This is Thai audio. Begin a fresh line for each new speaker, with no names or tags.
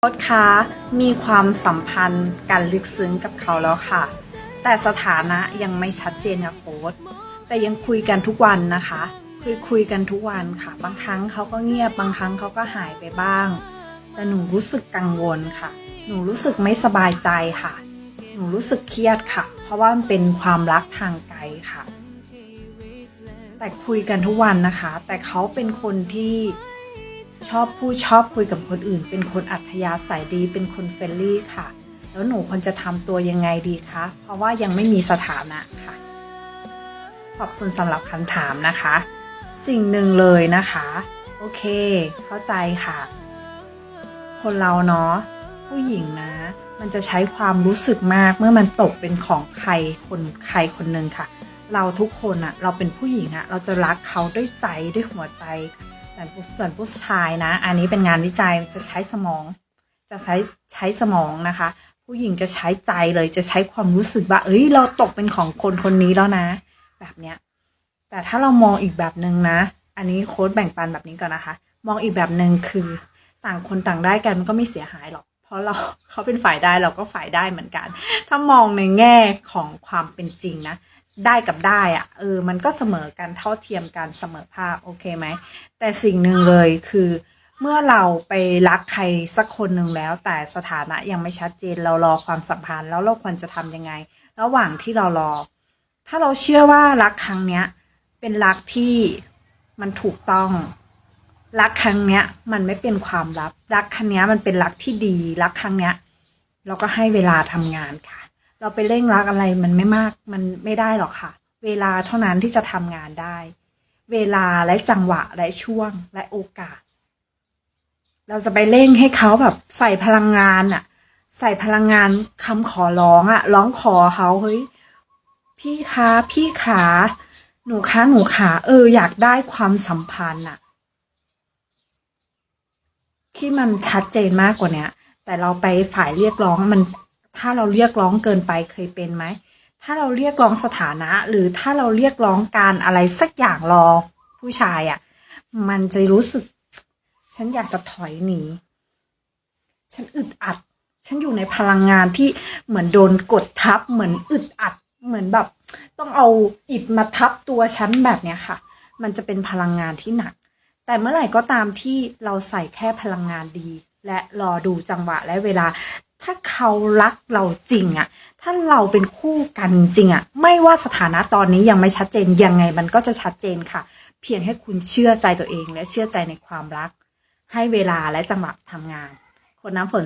โค้ชคะมีความสัมพันธ์กันลึกซึ้งกับเขาแล้วค่ะ แต่สถานะยังไม่ชัดเจนค่ะโค้ชแต่ยังคุยกันทุกวันนะคะคุยคุยกันทุกวันค่ะ บางครั้งเขาก็เงียบบางครั้งเขาก็หายไปบ้าง แต่หนูรู้สึกกังวลค่ะ หนูรู้สึกไม่สบายใจค่ะ หนูรู้สึกเครียดค่ะ เพราะว่ามันเป็นความรักทางไกลค่ะ แต่คุยกันทุกวันนะคะ แต่เขาเป็นคนที่ ชอบพูดชอบคุยกับคนอื่น เป็นคนอัธยาศัยดี เป็นคนเฟรนลี่ค่ะ แล้วหนูควรจะทำตัวยังไงดีคะ เพราะว่ายังไม่มีสถานะค่ะ ขอบคุณสำหรับคำถามนะคะ สิ่งหนึ่งเลยนะคะ โอเค เข้าใจค่ะ คนเราเนาะผู้หญิงนะ มันจะใช้ความรู้สึกมากเมื่อมันตกเป็นของใครคนใครคนหนึ่งค่ะ เราทุกคนอะเราเป็นผู้หญิงอะเราจะรักเขาด้วยใจด้วยหัวใจ ส่วนผู้ชายนะ อันนี้เป็นงานวิจัยจะใช้สมอง จะใช้ใช้สมองนะคะ ผู้หญิงจะใช้ใจเลยจะใช้ความรู้สึกว่าเอ้ย เราตกเป็นของคนคนนี้แล้วนะ แบบเนี้ย แต่ถ้าเรามองอีกแบบหนึ่งนะ อันนี้โค้ดแบ่งปันแบบนี้ก่อนนะคะ มองอีกแบบหนึ่งคือ ต่างคนต่างได้กันมันก็ไม่เสียหายหรอก เพราะเราเขาเป็นฝ่ายได้เราก็ฝ่ายได้เหมือนกัน ถ้ามองในแง่ของความเป็นจริงนะ ได้กับได้อะเออ มันก็เสมอกันเท่าเทียมกันเสมอภาคโอเคไหม แต่สิ่งหนึ่งเลยคือเมื่อเราไปรักใครสักคนหนึ่งแล้ว แต่สถานะยังไม่ชัดเจนเรารอความสัมพันธ์แล้วเราควรจะทำยังไง ระหว่างที่เรารอ ถ้าเราเชื่อว่ารักครั้งเนี้ย เป็นรักที่มันถูกต้อง รักครั้งเนี้ย มันไม่เป็นความลับ รักครั้งเนี้ยมันเป็นรักที่ดี รักครั้งเนี้ย เราก็ให้เวลาทำงานค่ะ เราไปเร่งรักอะไรมันไม่มาก มันไม่ได้หรอกค่ะ เวลาเท่านั้นที่จะทำงานได้ เวลาและจังหวะและช่วงและโอกาส เราจะไปเร่งให้เขาแบบใส่พลังงานอะใส่พลังงานคำขอร้องอะร้องขอเขาเฮ้ยพี่คะพี่ขาหนูคะหนูขาเออ อยากได้ความสัมพันธ์อะ ที่มันชัดเจนมากกว่าเนี้ย แต่เราไปฝ่ายเรียกร้องมัน ถ้าเราเรียกร้องเกินไปเคยเป็นไหม ถ้าเราเรียกร้องสถานะ หรือถ้าเราเรียกร้องการอะไรสักอย่างรอผู้ชายอะ่ะ มันจะรู้สึก ฉันอยากจะถอยหนี ฉันอึดอัด ฉันอยู่ในพลังงานที่เหมือนโดนกดทับ เหมือนอึดอัด เหมือนแบบ ต้องเอาอิฐมาทับตัวฉันแบบเนี้ยค่ะ มันจะเป็นพลังงานที่หนัก แต่เมื่อไหร่ก็ตามที่เราใส่แค่พลังงานดี และรอดูจังหวะและเวลา ถ้าเขารักเราจริงอะถ้าเราเป็นคู่กันจริงอะไม่ว่าสถานะตอนนี้ยังไม่ชัดเจนยังไงมันก็จะชัดเจนค่ะ เพียงให้คุณเชื่อใจตัวเองและเชื่อใจในความรัก ให้เวลาและจังหวะทำงาน คนน้ำฝน